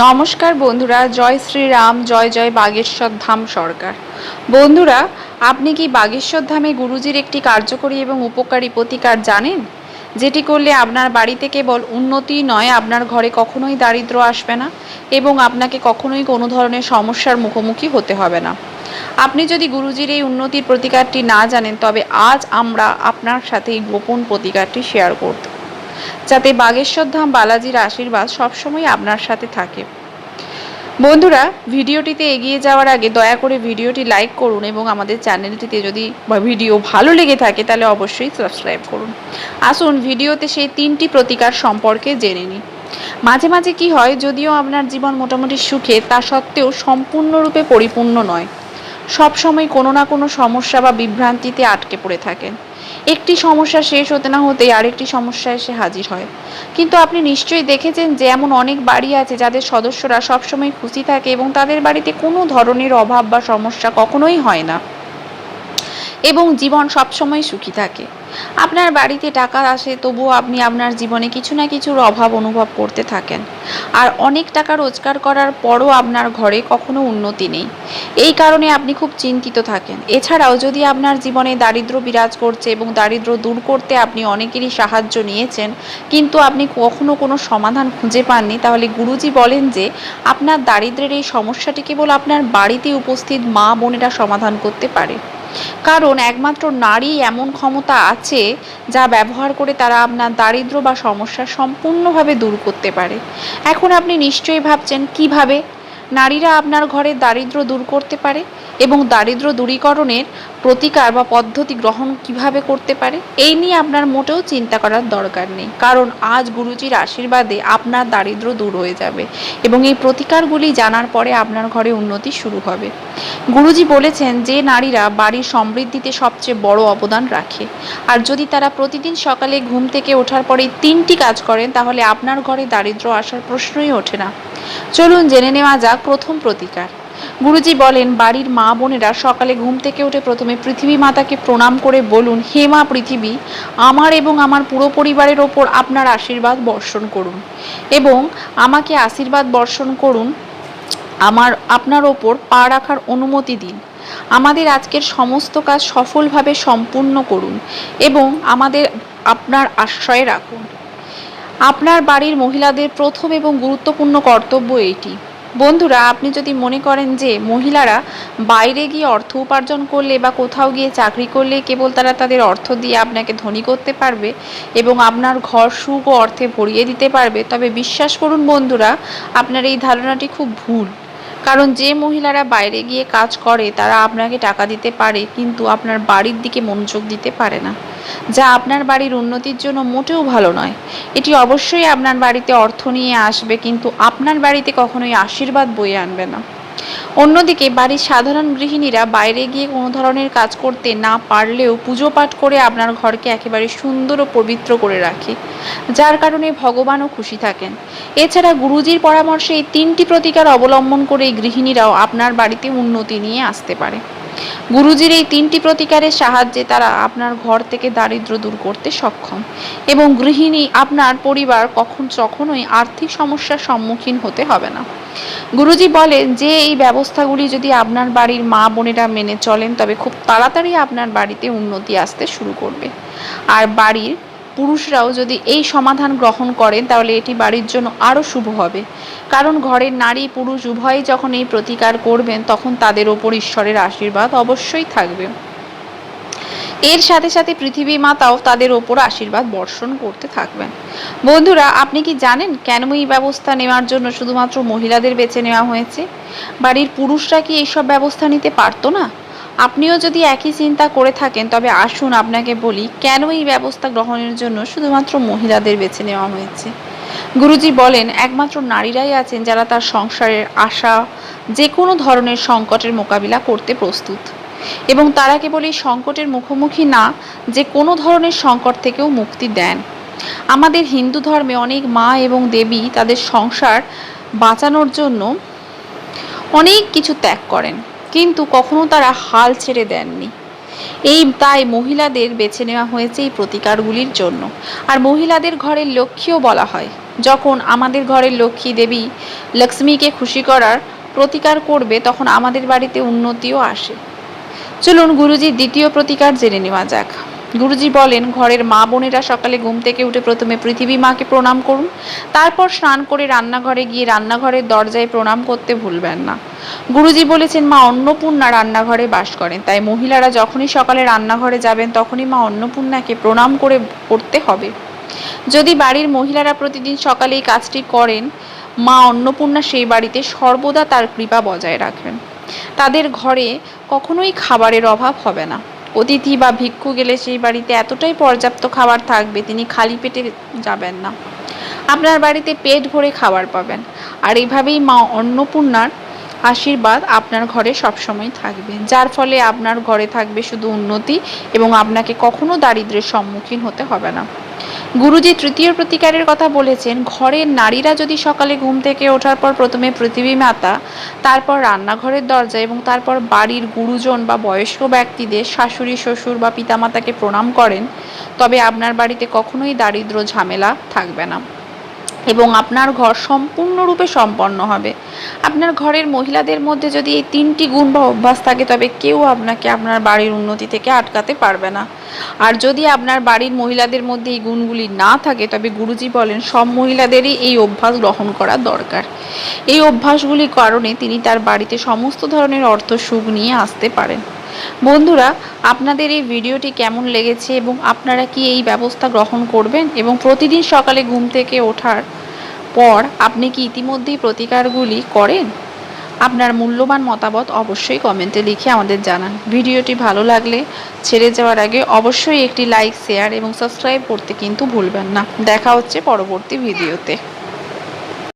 নমস্কার বন্ধুরা, জয় শ্রীরাম, জয় জয় বাগেশ্বর ধাম সরকার। বন্ধুরা, আপনি কি বাগেশ্বর ধামে গুরুজির একটি কার্যকরী এবং উপকারী প্রতিকার জানেন? যেটি করলে আপনার বাড়িতে কেবল উন্নতি নয়, আপনার ঘরে কখনোই দারিদ্র আসবে না এবং আপনাকে কখনোই কোনো ধরনের সমস্যার মুখোমুখি হতে হবে না। আপনি যদি গুরুজির এই উন্নতির প্রতিকারটি না জানেন, তবে আজ আমরা আপনার সাথে এই গোপন প্রতিকারটি শেয়ার করব। যাতে বাগেশ্বর ধাম বালাজির আশীর্বাদ সবসময় আপনার সাথে থাকে। বন্ধুরা, ভিডিওটিতে এগিয়ে যাওয়ার আগে দয়া করে ভিডিওটি লাইক করুন এবং আমাদের চ্যানেলটিতে যদি ভিডিও ভালো লেগে থাকে তাহলে অবশ্যই সাবস্ক্রাইব করুন। আসুন ভিডিওতে সেই তিনটি প্রতিকার সম্পর্কে জেনে নিই। মাঝে মাঝে কি হয়, যদিও আপনার জীবন মোটামুটি সুখে, তা সত্ত্বেও সম্পূর্ণরূপে পরিপূর্ণ নয়। সব সময় কোনো না কোনো সমস্যা বা বিভ্রান্তিতে আটকে পড়ে থাকেন একটি সমস্যা শেষ হতে না হতেই আরেকটি সমস্যা এসে হাজির হয়। কিন্তু আপনি নিশ্চয়ই দেখেছেন যে এমন অনেক বাড়ি আছে যাদের সদস্যরা সবসময় খুশি থাকে এবং তাদের বাড়িতে কোনো ধরনের অভাব বা সমস্যা কখনোই হয় না। এবং জীবন সবসময় সুখী থাকে। আপনার বাড়িতে টাকা আসে, তবুও আপনি আপনার জীবনে কিছু না কিছুর অভাব অনুভব করতে থাকেন। আর অনেক টাকা রোজগার করার পরও আপনার ঘরে কখনো উন্নতি নেই। এই কারণে আপনি খুব চিন্তিত থাকেন। এছাড়াও যদি আপনার জীবনে দারিদ্র বিরাজ করছে এবং দারিদ্র দূর করতে আপনি অনেকেরই সাহায্য নিয়েছেন, কিন্তু আপনি কখনো কোনো সমাধান খুঁজে পাননি, তাহলে গুরুজি বলেন যে, আপনার দারিদ্রের এই সমস্যাটি কেবল আপনার বাড়িতে উপস্থিত মা বোনেরা সমাধান করতে পারে। কারণ একমাত্র নারী এমন ক্ষমতা আছে যা ব্যবহার করে তারা আপনার দারিদ্র বা সমস্যা সম্পূর্ণভাবে দূর করতে পারে। এখন আপনি নিশ্চয়ই ভাবছেন, কীভাবে? নারীরা আপনার ঘরের দারিদ্র দূর করতে পারে এবং দারিদ্র দূরীকরণের প্রতিকার বা পদ্ধতি গ্রহণ কীভাবে করতে পারে? এই নিয়ে আপনার মোটেও চিন্তা করার দরকার নেই। কারণ আজ গুরুজির আশীর্বাদে আপনার দারিদ্র দূর হয়ে যাবে এবং এই প্রতিকারগুলি জানার পরে আপনার ঘরে উন্নতি শুরু হবে। গুরুজি বলেছেন, যে নারীরা বাড়ির সমৃদ্ধিতে সবচেয়ে বড় অবদান রাখে। আর যদি তারা প্রতিদিন সকালে ঘুম থেকে ওঠার পরে তিনটি কাজ করেন, তাহলে আপনার ঘরে দারিদ্র আসার প্রশ্নই ওঠে না। চলুন জেনে নেওয়া যাক প্রথম প্রতিকার। গুরুজি বলেন, বাড়ির মা বোনেরা সকালে ঘুম থেকে উঠে প্রথমে পৃথিবী মাতাকে প্রণাম করে বলুন, হে মা পৃথিবী, আমার এবং আমার পুরো পরিবারের ওপর আপনার আশীর্বাদ বর্ষণ করুন এবং আমাকে আশীর্বাদ বর্ষণ করুন। আমার, আপনার ওপর পা রাখার অনুমতি দিন। আমাদের আজকের সমস্ত কাজ সফলভাবে সম্পূর্ণ করুন এবং আমাদের, আপনার আশ্রয়ে রাখুন। আপনার বাড়ির মহিলাদের প্রথম এবং গুরুত্বপূর্ণ কর্তব্য এইটি বন্ধুরা, আপনি যদি মনে করেন যে মহিলারা বাইরে গিয়ে অর্থ উপার্জন করলে বা কোথাও গিয়ে চাকরি করলে কেবল তারা তাদের অর্থ দিয়ে আপনাকে ধনী করতে পারবে এবং আপনার ঘর সুখ ও অর্থে ভরিয়ে দিতে পারবে, তবে বিশ্বাস করুন বন্ধুরা, আপনার এই ধারণাটি খুব ভুল। কারণ যে মহিলারা বাইরে গিয়ে কাজ করে, তারা আপনাকে টাকা দিতে পারে, কিন্তু আপনার বাড়ির দিকে মনোযোগ দিতে পারে না। যা আপনার বাড়ির উন্নতির জন্য মোটেও ভালো নয়। এটি অবশ্যই আপনার বাড়িতে অর্থ নিয়ে আসবে, কিন্তু আপনার বাড়িতে কখনোই আশীর্বাদ বয়ে আনবে না। অন্যদিকে, বাড়ির সাধারণ গৃহিণীরা বাইরে গিয়ে কোনো ধরনের কাজ করতে না পারলেও পুজো পাঠ করে আপনার ঘরকে একেবারে সুন্দর ও পবিত্র করে রাখে, যার কারণে ভগবানও খুশি থাকেন। এছাড়া গুরুজির পরামর্শে এই তিনটি প্রতিকার অবলম্বন করে গৃহিণীরাও আপনার বাড়িতে উন্নতি নিয়ে আসতে পারে। গুরুজির এই তিনটি প্রতিকারের সাহায্যে তারা আপনার ঘর থেকে দারিদ্র দূর করতে সক্ষম। এবং গৃহিণী আপনার পরিবার কখন কখনোই আর্থিক সমস্যার সম্মুখীন হতে হবে না। গুরুজি বলেন, যে এই ব্যবস্থাগুলি যদি আপনার বাড়ির মা বোনেরা মেনে চলেন, তবে খুব তাড়াতাড়ি আপনার বাড়িতে উন্নতি আসতে শুরু করবে। আর বাড়ির পুরুষরাও যদি এই সমাধান গ্রহণ করেন, তাহলে এটি বাড়ির জন্য আরও শুভ হবে। কারণ ঘরের নারী পুরুষ উভয়ই যখন এই প্রতিকার করবেন, তখন তাদের ওপর ঈশ্বরের আশীর্বাদ অবশ্যই থাকবে। এর সাথে সাথে পৃথিবী মাতাও তাদের ওপর আশীর্বাদ বর্ষণ করতে থাকবেন। বন্ধুরা, আপনি কি জানেন কেন এই ব্যবস্থা নেওয়ার জন্য শুধুমাত্র মহিলাদের বেছে নেওয়া হয়েছে? বাড়ির পুরুষরা কি এইসব ব্যবস্থা নিতে পারতো না? আপনিও যদি একই চিন্তা করে থাকেন, তবে আসুন আপনাকে বলি, কেন এই ব্যবস্থা গ্রহণের জন্য শুধুমাত্র মহিলাদের বেছে নেওয়া হয়েছে? গুরুজি বলেন, একমাত্র নারীরাই আছেন যারা তার সংসারের আশা যে কোনো ধরনের সংকটের মোকাবিলা করতে প্রস্তুত। এবং তারা কেবল এই সংকটের মুখোমুখি না যে কোনো ধরনের সংকট থেকেও মুক্তি দেন। আমাদের হিন্দু ধর্মে অনেক মা এবং দেবী তাদের সংসার বাঁচানোর জন্য অনেক কিছু ত্যাগ করেন। কিন্তু কখনো তারা হাল ছেড়ে দেননি। এই তাই মহিলাদের বেছে নেওয়া হয়েছে এই প্রতিকারগুলির জন্য। আর মহিলাদের ঘরের লক্ষ্মীও বলা হয়, যখন আমাদের ঘরের লক্ষ্মী দেবী লক্ষ্মীকে খুশি করার প্রতিকার করবে, তখন আমাদের বাড়িতে উন্নতিও আসে। চলুন গুরুজির দ্বিতীয় প্রতিকার জেনে নেওয়া যাক। গুরুজি বলেন, ঘরের মা বোনেরা সকালে ঘুম থেকে উঠে প্রথমে পৃথিবী মাকে প্রণাম করুন, তারপর স্নান করে রান্নাঘরে গিয়ে রান্নাঘরের দরজায় প্রণাম করতে ভুলবেন না। গুরুজি বলেছেন, মা অন্নপূর্ণা রান্নাঘরে বাস করেন, তাই মহিলারা যখনই সকালে রান্নাঘরে যাবেন, তখনই মা অন্নপূর্ণাকে প্রণাম করে করতে হবে। যদি বাড়ির মহিলারা প্রতিদিন সকালে এই কাজটি করেন, মা অন্নপূর্ণা সেই বাড়িতে সর্বদা তার কৃপা বজায় রাখবেন। তাদের ঘরে কখনোই খাবারের অভাব হবে না। অতিথি বা ভিক্ষু গেলে সেই বাড়িতে এতটাই পর্যাপ্ত খাবার থাকবে, তিনি খালি পেটে যাবেন না। আপনার বাড়িতে পেট ভরে খাবার পাবেন। আর এভাবেই মা অন্নপূর্ণার আশীর্বাদ আপনার ঘরে সবসময় থাকবে, যার ফলে আপনার ঘরে থাকবে শুধু উন্নতি এবং আপনাকে কখনো দারিদ্র্যের সম্মুখীন হতে হবে না। গুরুজি তৃতীয় প্রতিকারের কথা বলেছেন ঘরের নারীরা যদি সকালে ঘুম থেকে ওঠার পর প্রথমে পৃথিবী মাতা, তারপর রান্নাঘরের দরজা এবং তারপর বাড়ির গুরুজন বা বয়স্ক ব্যক্তিদের শাশুড়ি, শ্বশুর বা পিতামাতাকে প্রণাম করেন, তবে আপনার বাড়িতে কখনোই দারিদ্র ঝামেলা থাকবে না। এবং আপনার ঘর সম্পূর্ণরূপে সম্পন্ন হবে। আপনার ঘরের মহিলাদের মধ্যে যদি এই তিনটি গুণ বা অভ্যাস থাকে, তবে কেউ আপনাকে আপনার বাড়ির উন্নতি থেকে আটকাতে পারবে না। আর যদি আপনার বাড়ির মহিলাদের মধ্যে এই গুণগুলি না থাকে, তবে গুরুজি বলেন, সব মহিলাদেরই এই অভ্যাস গ্রহণ করা দরকার। এই অভ্যাসগুলির কারণে তিনি তার বাড়িতে সমস্ত ধরনের অর্থ সুখ নিয়ে আসতে পারেন। বন্ধুরা, আপনাদের এই ভিডিওটি কেমন লেগেছে এবং আপনারা কি এই ব্যবস্থা গ্রহণ করবেন এবং প্রতিদিন সকালে ঘুম থেকে ওঠার পর আপনি কি ইতিমধ্যেই প্রতিকারগুলি করেন? আপনার মূল্যবান মতামত অবশ্যই কমেন্টে লিখে আমাদের জানান। ভিডিওটি ভালো লাগলে ছেড়ে যাওয়ার আগে অবশ্যই একটি লাইক, শেয়ার এবং সাবস্ক্রাইব করতে কিন্তু ভুলবেন না। দেখা হচ্ছে পরবর্তী ভিডিওতে।